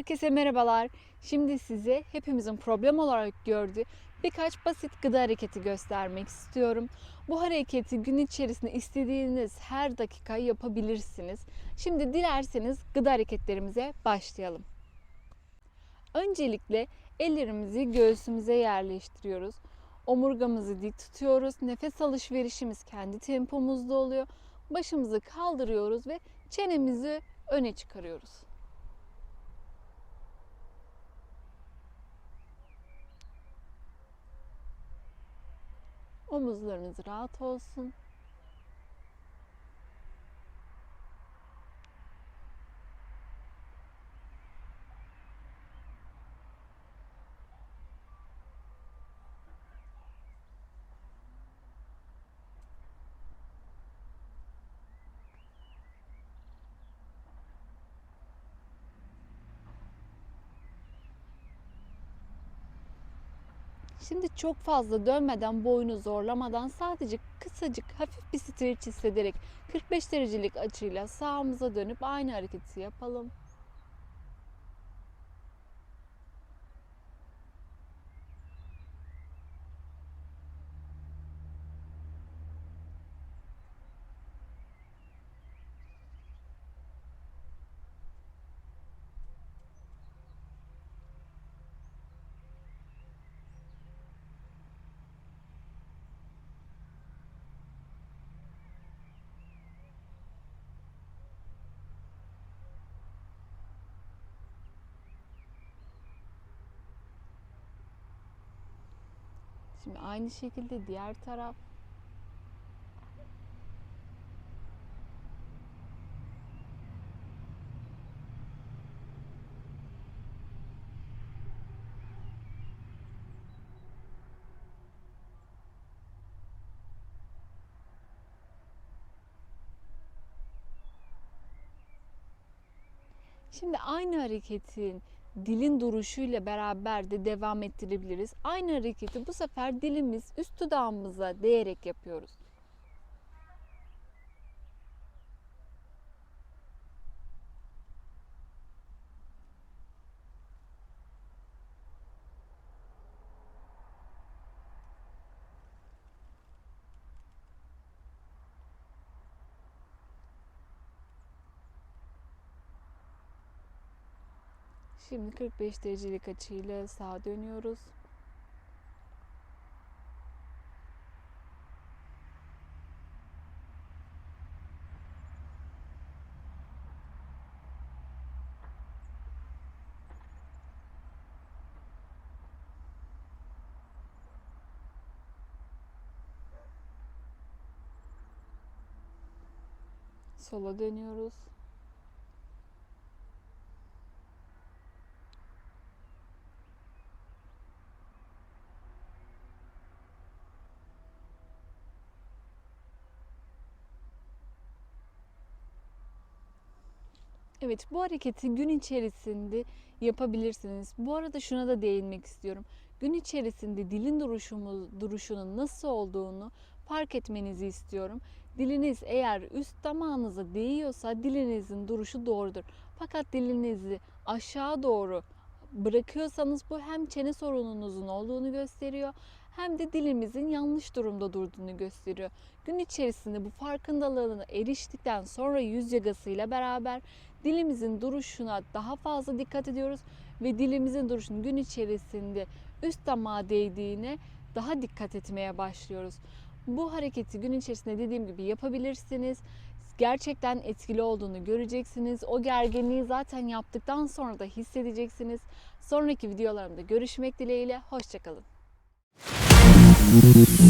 Herkese merhabalar. Şimdi size hepimizin problem olarak gördüğü birkaç basit gıda hareketi göstermek istiyorum. Bu hareketi gün içerisinde istediğiniz her dakika yapabilirsiniz. Şimdi dilerseniz gıda hareketlerimize başlayalım. Öncelikle ellerimizi göğsümüze yerleştiriyoruz. Omurgamızı dik tutuyoruz. Nefes alışverişimiz kendi tempomuzda oluyor. Başımızı kaldırıyoruz ve çenemizi öne çıkarıyoruz. Omuzlarınız rahat olsun. Şimdi çok fazla dönmeden, boynu zorlamadan sadece kısacık hafif bir streç hissederek 45 derecelik açıyla sağımıza dönüp aynı hareketi yapalım. Şimdi aynı şekilde diğer taraf. Şimdi aynı hareketin dilin duruşuyla beraber de devam ettirebiliriz. Aynı hareketi bu sefer dilimiz üst dudağımıza değerek yapıyoruz. Şimdi 45 derecelik açıyla sağa dönüyoruz. Sola dönüyoruz. Evet, bu hareketi gün içerisinde yapabilirsiniz. Bu arada şuna da değinmek istiyorum. Gün içerisinde dilin duruşumuz, duruşunun nasıl olduğunu fark etmenizi istiyorum. Diliniz eğer üst damağınıza değiyorsa dilinizin duruşu doğrudur. Fakat dilinizi aşağı doğru bırakıyorsanız bu hem çene sorununuzun olduğunu gösteriyor hem de dilimizin yanlış durumda durduğunu gösteriyor. Gün içerisinde bu farkındalığına eriştikten sonra yüz yagasıyla beraber dilimizin duruşuna daha fazla dikkat ediyoruz ve dilimizin duruşunun gün içerisinde üst damağa değdiğine daha dikkat etmeye başlıyoruz. Bu hareketi gün içerisinde dediğim gibi yapabilirsiniz. Gerçekten etkili olduğunu göreceksiniz. O gerginliği zaten yaptıktan sonra da hissedeceksiniz. Sonraki videolarımda görüşmek dileğiyle. Hoşçakalın. Mm-hmm.